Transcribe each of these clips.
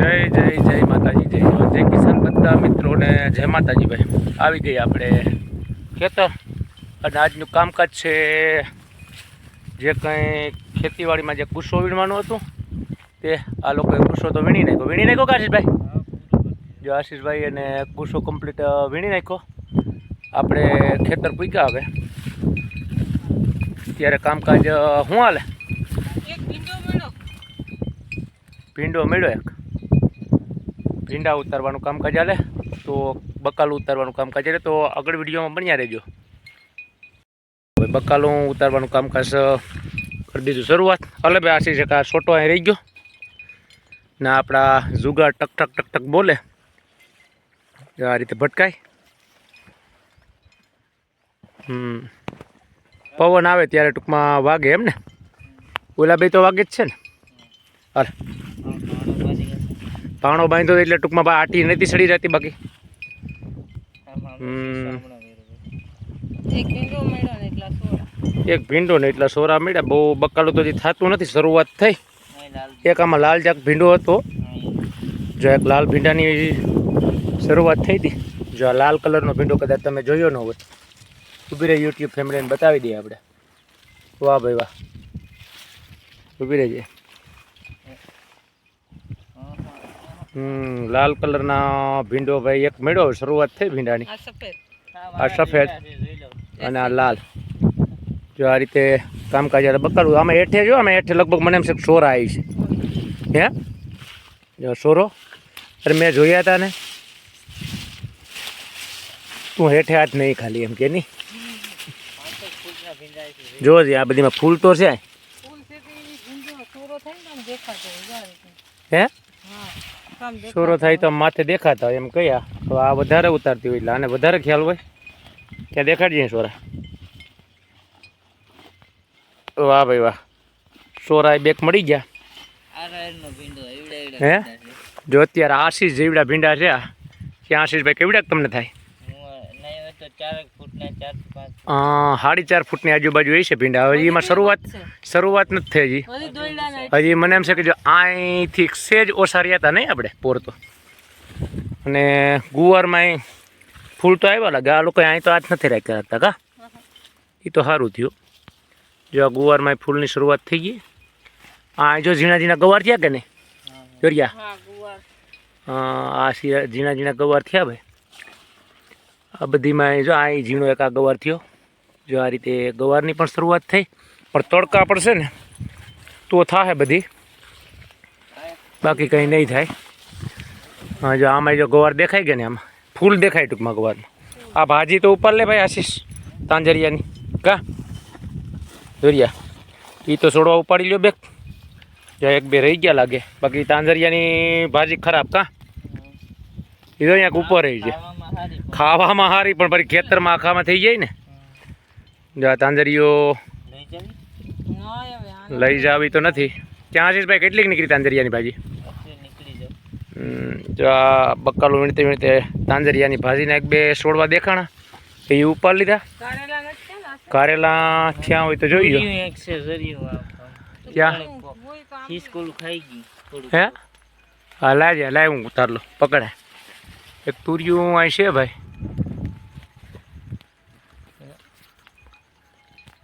જય જય જય માતાજી જય જય કિસાન બધા મિત્રોને જય માતાજી ભાઈ આવી ગઈ આપણે ખેતર અને આજનું કામકાજ છે જે કંઈ ખેતીવાડીમાં જે કુસો વીણવાનું હતું તે આ લોકોએ કુસો તો વીણી નાખ્યો. વીણી નાખ્યો આશીષભાઈ? જો આશીષભાઈ અને કુસો કમ્પ્લીટ વીણી નાખ્યો. આપણે ખેતર પૂક્યા હવે. ત્યારે કામકાજ શું હાલે? ભીંડો મેળ્યો એક ભીંડા ઉતારવાનું કામકાજ હાલે તો બકાલું ઉતારવાનું કામકાજ હાલે તો આગળ વિડીયોમાં બન્યા રહેજો. હવે બકાલું ઉતારવાનું કામકાજ અ, કરી દીધું. શરૂઆત અલે ભાઈ આશી છે કે આ છોટો અહીં રહી ગયો. ને આપણા જુગાર ટક ટક ટક ટક બોલે. આ રીતે ભટકાય. હમ. પવન આવે ત્યારે ટૂંકમાં વાગે એમ ને? ઓલા બે તો વાગે જ છે ને? હાલ. પાણો બાંધ્યો એટલે ટૂંકમાં બા આટી નથી સડી જતી બાકી. એક ભીંડો મળ્યો ને એટલા એક ભીંડો ને એટલા સોરા મળ્યા. બહુ બકાલું તો થતું નથી શરૂઆત થઈ. એક આમાં લાલ જાક ભીંડો હતો. જો એક લાલ ભીંડાની શરૂઆત થઈ હતી. જો આ લાલ કલરનો ભીંડો કદાચ તમે જોયો ન હોય. ઊભી રહી યુટ્યુબ ફેમિલીને બતાવી દઈએ આપણે. વાહ ભાઈ વાહ. ઊભી રહેજે હમ લાલ કલરના ભીંડો ભાઈ એક મેળો શરૂઆત થઈ ભીંડાની. આ સફેદ. આ સફેદ અને આ લાલ. જો આ રીતે કામકાજ. બકાલું. આમાં હેઠે જો આમાં હેઠે લગભગ મને એમ છે સોરા આવી છે. હે? જો સોરો. અરે મેં જોયા હતા ને. તું હેઠે હાથ નહીં ખાલી એમ કે નહીં જો આ બધીમાં ફૂલ તો છે. હે? સોરો થાય તો માથે દેખાતા હોય એમ કયા. તો આ વધારે ઉતારતી હોય એટલે આને વધારે ખ્યાલ હોય. ત્યાં દેખાડજે સોરા. વાહ ભાઈ વાહ. સોરા બેક મળી ગયા. હે? જો અત્યારે આશીષ જેવડા ભીંડા છે ત્યાં આશીષભાઈ કેવડા તમને થાય? સાડી ચાર ફૂટની આજુબાજુ એ છે ભીંડા. હવે એમાં શરૂઆત શરૂઆત નથી થઈ હજી. હજી મને એમ છે કે જો અહીંથી સેજ ઓછા હતા નહીં આપણે પોર તો. અને ગુવારમાં ફૂલ તો આવ્યા લાગે. આ લોકો અહીં તો હાથ નથી રાખ્યા હતા કા? એ તો સારું થયું. જો આ ગુવારમાં ફૂલની શરૂઆત થઈ ગઈ. આ જો ઝીણા ઝીણા ગવાર થયા કે નહીં? જોરિયા હા આ ઝીણા ઝીણા ગવાર થયા ભાઈ. આ બધીમાં જો આ ઝીણો એક આ ગવાર થયો. જો આ રીતે ગવારની પણ શરૂઆત થઈ. પણ તડકા પડશે ને, તો થશે બધી. બાકી કંઈ નહીં થાય. હા, જો આમાં જો ગવાર દેખાય ગયા ને આમાં. ફૂલ દેખાય ટૂંકમાં ગવારમાં આ ભાજી તો ઉપર લે ભાઈ આશીષ, તાંજરિયાની. કા? જોરિયા. એ તો છોડવા ઉપાડી લ્યો બેક. જો એક બે રહી ગયા લાગે. બાકી તાંજરિયાની ભાજી ખરાબ કા? એ તો અહીંયા ઉપર રહી છે ખાવામાં હારી પણ પછી ખેતરમાં આખામાં થઈ જાય ને. જો આ તાંજરીઓ લઈ જાવી તો નથી. ત્યાં છે ભાઈ કેટલીક નીકળી તાંજરિયાની ભાજી? જો આ બક્કાલું વીણતે વીણતે તાંજરિયાની ભાજીને એક બે છોડવા દેખાણા. એ ઉપાડ લીધા. કારેલા થયા હોય તો જોઈ ક્યાં? હોય તો આમ હે? હા લાજે લાય હું ઉતારલો પકડે. એક તુરિયું અહીં છે ભાઈ.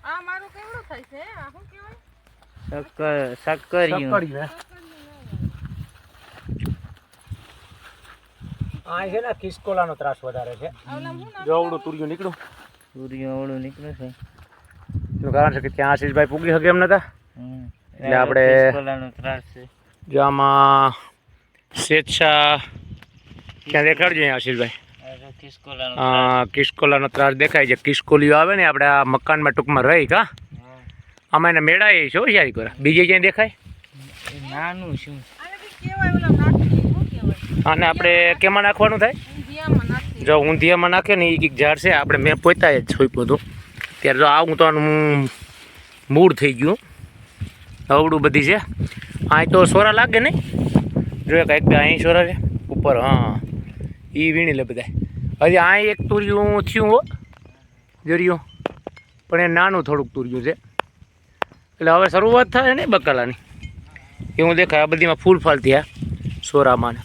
આ મારું છે? આ શું કહેવાય? સક્કરિયું હે? આ છે ને કિસ્કોલાનો ત્રાસ વધારે છે. જોવડું નામ જોવડું તુરિયું નીકળ્યું. એનું કારણ કે ત્યાં આશીષભાઈ પૂગી શકે એમ નતા. એટલે આપણે જો આમાં સ્વેચ્છા ક્યાં દેખાડજો અહીંયા આશીષભાઈ આ કિસ્કોલાનો ત્રાસ. દેખાય છે. કિસ્કોલીઓ આવે ને આપણે આ મકાનમાં ટૂંકમાં રહી કા આમાં એને મેળાએ છો યાર હોશિયારી કરે. બીજે ક્યાંય દેખાય? નાનું શું અને આપણે કેમાં નાખવાનું થાય? જો ઊંધિયામાં નાખે ને એ કંઈક ઝાડ છે આપણે મેં પોતા જ છોપ્યું હતું ત્યારે જો આવું તો આનું મૂળ થઈ ગયું. અવડું બધી છે. અહીં તો સોરા લાગે નહીં? જો એક બે અહીં સોરા છે. ઉપર હા. એ વીણી લે બધા હજી આ એક તુર્યું થયું હો, જરિયું. પણ એ નાનું થોડુંક તુર્યું છે. એટલે હવે શરૂઆત થાય ને બકાલાની. એવું દેખાય, આ બધીમાં ફૂલ ફાલ થયા સોરામાં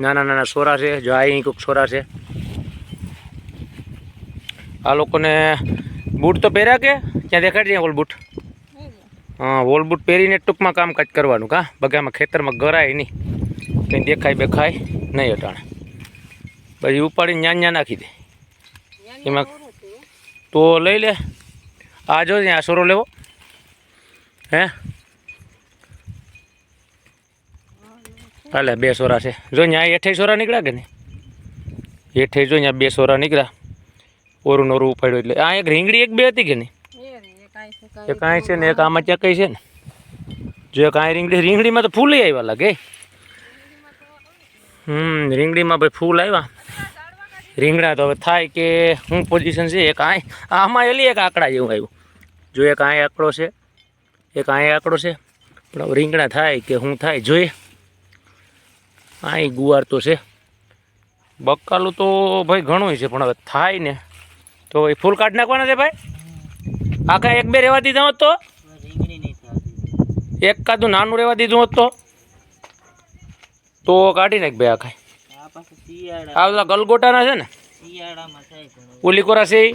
નાના નાના સોરા છે, જો આ અહીં કોઈક સોરા છે. આ લોકોને બૂટ તો પહેર્યા કે? ક્યાં દેખાડજે વોલ બૂટ હા વોલ બૂટ પહેરીને ટૂંકમાં કામકાજ કરવાનું કા? બગામાં ખેતરમાં ગરાય નહીં. કંઈ દેખાય બેખાય નહીં અટાણે. પછી ઉપાડીને ન્યા ન્યા નાખી દે. એમાં તો લઈ લે. આ જો ત્યાં સોરો લેવો. હે? હાલે બે સોરા છે. જો ત્યાં એઠાઈ સોરા નીકળ્યા કે નહીં? એઠાઈ જો ત્યાં બે સોરા નીકળ્યા. ઓરું નોરું ઉપાડ્યું એટલે. આ એક રીંગડી એક બે હતી કે નહીં? એક કાંઈ છે ને એક આમાં ત્યાં કઈ છે ને? જો એક રીંગડી રીંગડીમાં તો ફૂલ આવ્યા લાગે. હમ રીંગડીમાં ભાઈ ફૂલ આવ્યા રીંગણા તો હવે થાય કે શું પોઝિશન છે, એક આય આમાં એલી એક આંકડા જેવું આવ્યું. જો એક આય આંકડો છે, એક અહીં આંકડો છે, પણ હવે રીંગણા થાય કે શું થાય, જોઈએ. આય ગુવાર તો છે. બકાલું તો ભાઈ ઘણું છે, પણ હવે થાય ને. તો એ ફૂલ કાઢી નાખવાના છે ભાઈ? આખા એક બે રહેવા દીધા હોત તો? રીંગણી એક કાદું નાનું રહેવા દીધું હોત તો? કાઢી નાખ ભાઈ આખા આ બધા ગલગોટાના છે ને? શિયાળામાં ઓલી કોરા છે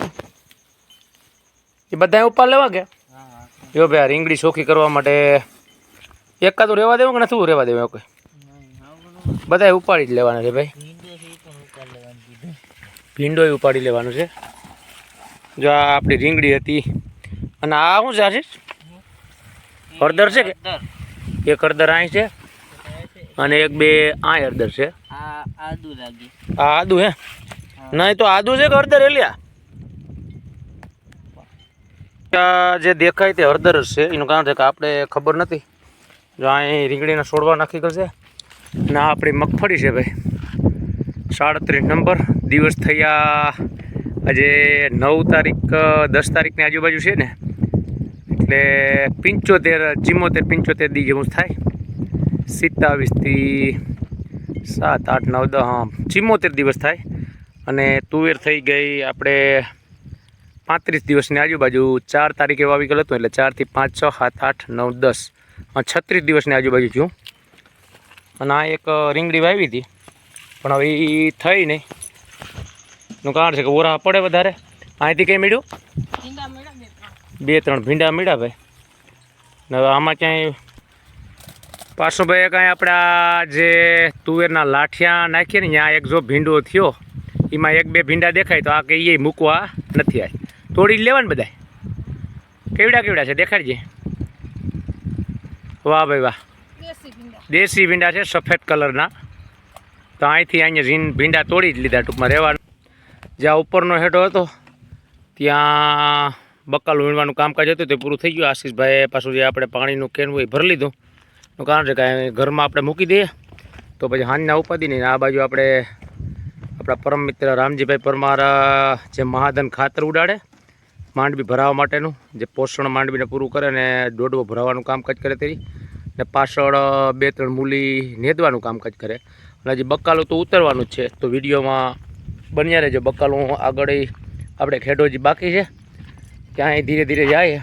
એ બધા ઉપર લેવા ગયા? જો ભાઈ આ રીંગણી ચોખ્ખી કરવા માટે એક કાદું રહેવા દેવું કે નથી રહેવા દેવું કોઈ? બધા ઉપાડી જ લેવાના છે ભાઈ. ભીંડો ઉપાડ લેવાનું છે. જો આ આપણી રીંગડી હતી. અને આ શું છે હળદર છે કે. એક હળદર અહીં છે. અને એક બે આ હળદર છે. આ આદુ લાગી. આ આદુ હે? નહીં તો આદુ છે કે હળદર એલિયા આ જે દેખાય તે હળદર જ છે. એનું કારણ છે કે આપણે ખબર નથી. જો અહીં રીંગણીના છોડવા નાખી કરશે ને ના આપણી મગફળી છે ભાઈ. સાડત્રીસ નંબર. દિવસ થયા આજે નવ તારીખ દસ તારીખની આજુબાજુ છે ને. એટલે પંચોતેર ચિમોતેર પંચોતેર દી જેવું થાય. સિત્તાવીસથી સાત આઠ નવ દસ ચિમ્મોતેર દિવસ થાય. અને તુવેર થઈ ગઈ આપણે પાંત્રીસ દિવસની આજુબાજુ. ચાર તારીખે વાવી ગયેલો હતો એટલે ચારથી પાંચ છ સાત આઠ નવ દસ. છત્રીસ દિવસની આજુબાજુ છું. અને આ એક રીંગડી વાવી હતી. પણ હવે એ થઈ નહીં. નું કારણ છે કે ઓરા પડે વધારે. અહીંથી કંઈ મળ્યું? બે ત્રણ. ભીંડા મળ્યા ભાઈ. હવે આમાં ક્યાંય પાછો ભાઈ કાંઈ આપણા જે તુવેરના લાઠિયા નાખીએ ને ત્યાં એક જો ભીંડો થયો એમાં એક બે ભીંડા દેખાય તો આ કે એ મૂકવા નથી આવી તોડી લેવા ને બધા કેવડા કેવડા છે? દેખાડજે. વાહ ભાઈ વાહ. દેશી ભીંડા. છે સફેદ કલરના. તો અહીંથી અહીંયા જીન ભીંડા તોડી જ લીધા ટૂંકમાં રહેવાનું. જ્યાં ઉપરનો હેઠો હતો ત્યાં બકાલ વીણવાનું કામકાજ હતું તે પૂરું થઈ ગયું. આશીષભાઈએ પાછું જે આપણે પાણીનું કેન હોય એ ભરી લીધું. એનું કારણ છે કે ઘરમાં આપણે મૂકી દઈએ. તો પછી હાંજના ઉપાધી નહીં. આ બાજુ આપણે આપણા પરમ મિત્ર રામજીભાઈ પરમાર જે મહાધન ખાતર ઉડાડે, માંડવી ભરાવા માટેનું, જે પોષણ માંડવીને પૂરું કરે અને દોડવો ભરાવાનું કામકાજ કરે તેની ને પાછળ બે ત્રણ મૂલી નેદવાનું કામકાજ કરે. અને હજી બકાલું તો ઉતરવાનું જ છે. તો વિડીયોમાં બન્યા રહેજો. બકાલું આગળ આપણે ખેડો જે બાકી છે. ત્યાં ધીરે ધીરે જાય.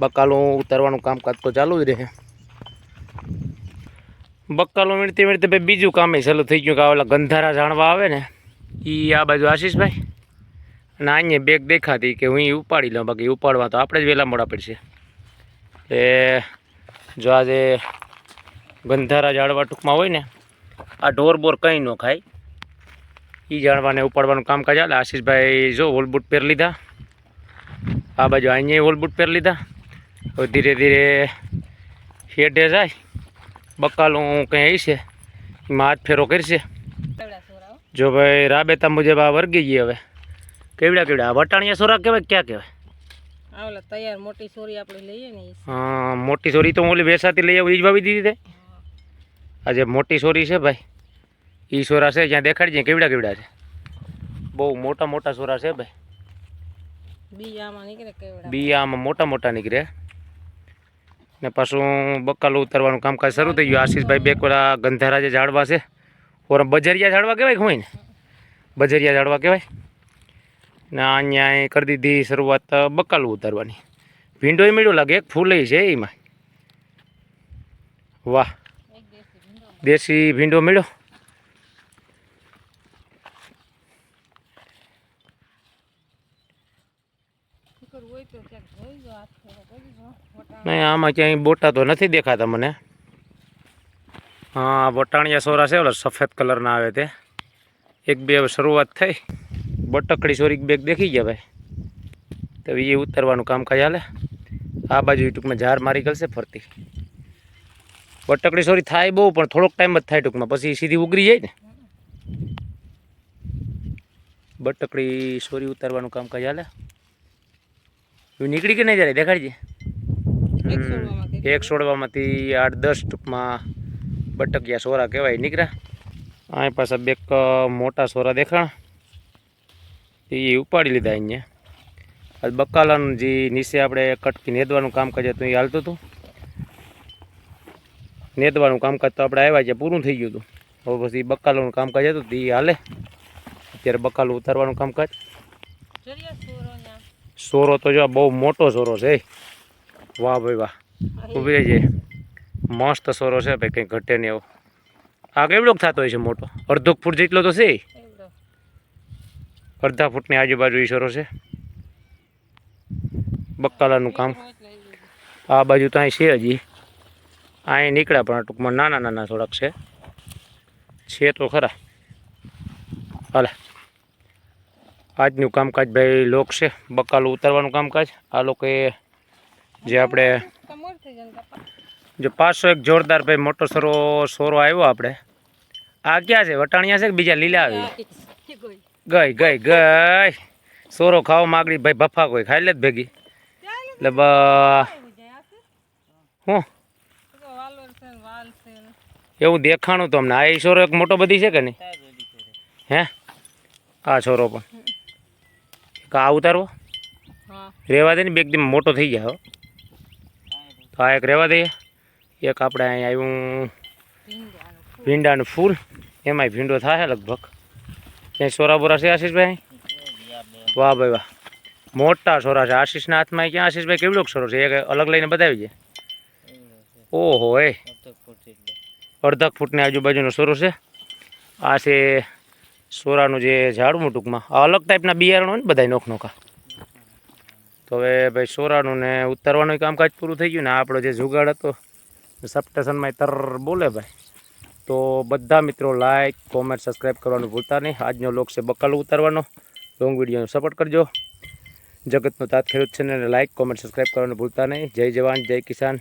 બકાલું ઉતારવાનું કામકાજ તો ચાલુ જ રહે. બકાલું વીણતી વીણતી ભાઈ બીજું કામ ચાલુ થઈ ગયું કે ઓલા ગંધારા જાણવા આવે ને એ આ બાજુ આશીષભાઈ. અને અહીંયા બેગ દેખાતી કે હું ઉપાડી લઉં, બાકી ઉપાડવા તો આપણે જ વહેલા મોડા પડશે. એ જો આજે ગંધારા જાળવા ટૂંકમાં હોય ને, આ ઢોર બોર કંઈ ન ખાય. એ જાણવાને ઉપાડવાનું કામકાજ આવે આશીષભાઈ જો હોલબૂટ પહેરી લીધા. આ બાજુ અહીંયા હોલબૂટ પહેરી લીધા. હવે ધીરે ધીરે હેઠે જાય. બકાલું કંઈ છે? એમાં હાથ ફેરો કરશે જો ભાઈ રાબેતા મુજબ આ વર્ગી ગઈ હવે. કેવડા કેવડા? વટાણીયા સોરા કહેવાય ક્યાં કહેવાય? તૈયાર મોટી સોરી આપણે લઈએ ને ઈ. મોટી સોરી તો હું ઓલી વેસાતી લઈ આવું એ જ વાવી દીધી તે. આજે મોટી સોરી છે ભાઈ એ સોરા છે જ્યાં દેખાડજે કેવડા કેવડા છે. બહુ મોટા મોટા સોરા છે ભાઈ. બી આમાં નીકળે કેવડા? બી આમાં મોટા મોટા નીકળે. ને પાછું બકાલું ઉતારવાનું કામકાજ શરૂ થઈ ગયું. આશીષભાઈ બે કોલા ગંધારા જે ઝાડવા છે. ઓર બજરિયા ઝાડવા કહેવાય હોય ને? બજરિયા ઝાડવા કહેવાય? ને અહીંયા કરી દીધી શરૂઆત બકાલું ઉતારવાની. ભીંડોય મેળ્યો લાગે એક ફૂલે છે એમાં. વાહ. દેશી ભીંડો. દેશી ભીંડો મળ્યો શીખર હોય તો ક્યાંક જોઈ જો હાથ ફેરો કરી જો વટાણ નહીં, આમાં ક્યાંય બોટા તો નથી દેખાતા મને. હા વટાણિયા સોરા છે, ઓલા સફેદ કલરના આવે તે. એક બે શરૂઆત થઈ. બટકડી સોરી બેગ દેખી ગયા ભાઈ. તો એ ઉતરવાનું કામકાજ હાલે. આ બાજુ ટૂંકમાં ઝાર મારી ગલશે ફરતી. બટકડી સોરી થાય બહુ, પણ થોડોક ટાઈમ જ થાય ટૂંકમાં. પછી સીધી ઉગરી જાય ને. બટકડી સોરી ઉતારવાનું કામકાજ હાલે. એ નીકળી કે નહીં જ્યારે દેખાડજે એક છોડવામાંથી આઠ દસ ટૂંકમાં બટકિયા સોરા કહેવાય નીકળ્યા. અહીં પાછા બે મોટા સોરા દેખાણ. એ ઉપાડી લીધા અહીંયા. આ બકાલાનું જે નીચે આપણે કટકી નેદવાનું કામકાજ હતું એ હાલતું હતું. નેદવાનું કામકાજ તો આપણે આવ્યા છે પૂરું થઈ ગયું હતું. હવે પછી બકાલાનું કામકાજ હતું તે ઈ હાલે. અત્યારે બકાલું ઉતારવાનું કામકાજ. સોરો તો જો બહુ મોટો સોરો છે વાહ ભાઈ વાહ. ઊભી રહેજે. મસ્ત સોરો છે ભાઈ કંઈ ઘટે નહીં એવો આ કેવડોક થતો હોય છે મોટો? અડધો ફૂટ જેટલો તો છે? અડધા ફૂટની આજુબાજુ એ સોરો છે? બક્કાલાનું કામ. આ બાજુ તો અહીં છે હજી. અહીં નીકળ્યા પણ ટૂંકમાં નાના નાના થોડાક છે. છે તો ખરા. હાલે. આજનું કામકાજ ભાઈ લોક છે, બકાલું ઉતારવાનું કામકાજ. આ લોકોએ જે આપણે તો. જો પાછો એક જોરદાર ભાઈ મોટો સરો, સોરો આવ્યો આપણે. આ ક્યાં છે? વટાણિયા છે કે બીજા લીલા આવી? ગઈ ગઈ ગઈ. સોરો ખાવા માગડી ભાઈ બફા કોઈ ખાઈ લે જ ભેગી. એટલે આ હું. તો. એવું દેખાણું તમને આ એ સોરો એક મોટો બધી છે કે નહીં? હે? આ છોરો પણ. એક આ ઉતારવો. હા. રહેવા દે ને બે એકદમ મોટો થઈ જાય હો. તો આ એક રહેવા દઈએ એક આપણે અહીં આવ્યું ભીંડાનું ફૂલ. ભીંડાનું ફૂલ એમાંય ભીંડો થાય લગભગ. ક્યાંય સોરા બોરા છે આશીષભાઈ? વાહ ભાઈ વાહ. મોટા સોરા છે. આશીષના હાથમાં ક્યાં? આશીષભાઈ કેવડોક સોરો છે? એક અલગ લઈને બતાવી છે ઓહો એ. અડધા ફૂટની આજુબાજુનો સોરો છે. આ છે સોરાનું જે ઝાડવું ટૂંકમાં, આ અલગ ટાઈપના બિયારણો હોય ને બધા નોખ નોખા. તો હવે ભાઈ સોરાનું ને ઉતારવાનું કામકાજ પૂરું થઈ ગયું ને આપણો જે જુગાડ હતો સપ્ટેશનમાં તર બોલે ભાઈ. તો બધા મિત્રો લાઈક કોમેન્ટ સબસ્ક્રાઈબ કરવાનું ભૂલતા નહીં. આજનો લોક છે બકાલું ઉતારવાનો. લોંગ વિડીયોનો સપોર્ટ કરજો. જગતનો તાત ખેડૂત છે ને લાઈક કોમેન્ટ સબસ્ક્રાઈબ કરવાનું ભૂલતા નહીં. જય જવાન, જય કિસાન.